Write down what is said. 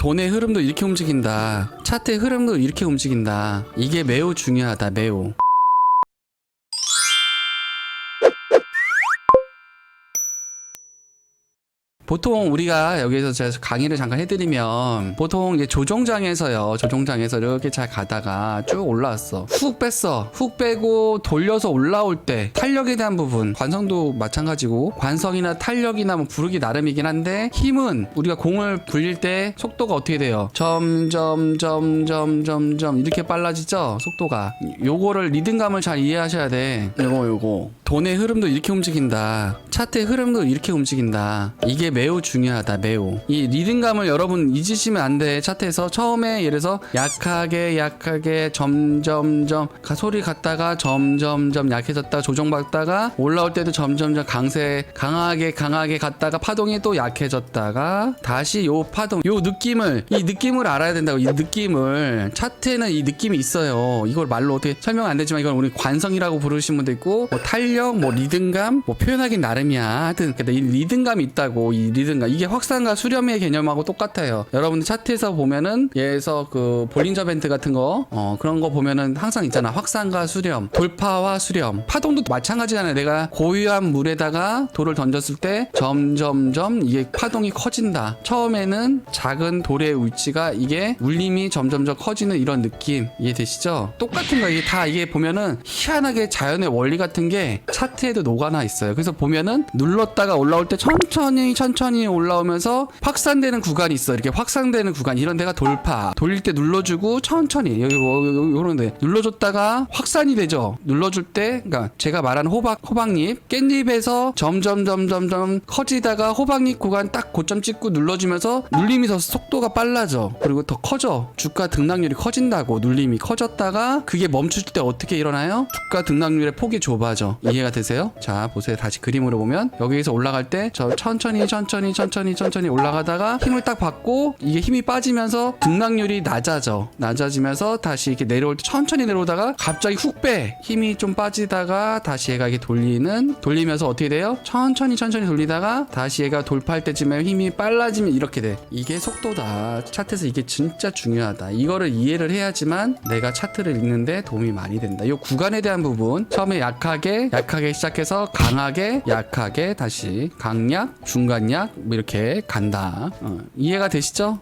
돈의 흐름도 이렇게 움직인다. 차트의 흐름도 이렇게 움직인다. 이게 매우 중요하다. 매우. 보통 우리가 여기서 제가 강의를 잠깐 해드리면 보통 이제 조종장에서요. 조종장에서 이렇게 잘 가다가 쭉 올라왔어. 훅 뺐어. 훅 빼고 돌려서 올라올 때 탄력에 대한 부분. 관성도 마찬가지고 관성이나 탄력이나 뭐 부르기 나름이긴 한데 힘은 우리가 공을 굴릴 때 속도가 어떻게 돼요? 점점 점점 점점. 이렇게 빨라지죠? 속도가. 요거를 리듬감을 잘 이해하셔야 돼. 요거 요거 돈의 흐름도 이렇게 움직인다. 차트의 흐름도 이렇게 움직인다. 이게 매우 중요하다 매우. 이 리듬감을 여러분 잊으시면 안 돼 차트에서. 처음에 예를 들어서 약하게 약하게 점점점 가- 소리 갔다가 점점점 약해졌다가 조정받다가 올라올 때도 점점점 강세 강하게 강하게 갔다가 파동이 또 약해졌다가 다시 요 파동 요 느낌을 이 느낌을 알아야 된다고 이 느낌을. 차트에는 이 느낌이 있어요. 이걸 말로 어떻게 설명 안 되지만 이걸 우리 관성이라고 부르시는 분도 있고 뭐 탄력 뭐 리듬감 뭐 표현하긴 나름이야. 하여튼 이 리듬감이 있다고 이 리듬감. 이게 확산과 수렴의 개념하고 똑같아요. 여러분들 차트에서 보면은 예에서 그 볼린저 밴드 같은 거 어, 그런 거 보면은 항상 있잖아. 확산과 수렴 돌파와 수렴. 파동도 마찬가지잖아요. 내가 고유한 물에다가 돌을 던졌을 때 점점점 이게 파동이 커진다. 처음에는 작은 돌의 위치가 이게 울림이 점점점 커지는 이런 느낌. 이해되시죠? 똑같은 거. 이게 다 이게 보면은 희한하게 자연의 원리 같은 게 차트에도 녹아나 있어요. 그래서 보면은 눌렀다가 올라올 때 천천히 천천히 올라오면서 확산되는 구간이 있어. 이렇게 확산되는 구간 이런 데가 돌파. 돌릴 때 눌러주고 천천히. 여기 뭐 요- 요런데. 눌러줬다가 확산이 되죠. 눌러줄 때 그러니까 제가 말하는 호박 호박잎 깻잎에서 점점 점점점 커지다가 호박잎 구간 딱 고점 찍고 눌러주면서 눌림이 더 속도가 빨라져. 그리고 더 커져. 주가 등락률이 커진다고. 눌림이 커졌다가 그게 멈출 때 어떻게 일어나요? 주가 등락률의 폭이 좁아져 이해가 되세요? 자 보세요. 다시 그림으로 보면 여기에서 올라갈 때 저 천천히 천천히 천천히 천천히 올라가다가 힘을 딱 받고 이게 힘이 빠지면서 등락률이 낮아져. 낮아지면서 다시 이렇게 내려올 때 천천히 내려오다가 갑자기 훅 빼. 힘이 좀 빠지다가 다시 얘가 이렇게 돌리는 돌리면서 어떻게 돼요? 천천히 천천히 돌리다가 다시 얘가 돌파할 때쯤에 힘이 빨라지면 이렇게 돼. 이게 속도다. 차트에서 이게 진짜 중요하다. 이거를 이해를 해야지만 내가 차트를 읽는데 도움이 많이 된다. 이 구간에 대한 부분. 처음에 약하게 약하게 시작해서 강하게 약하게 다시 강약 중간약 뭐 이렇게 간다 어, 이해가 되시죠?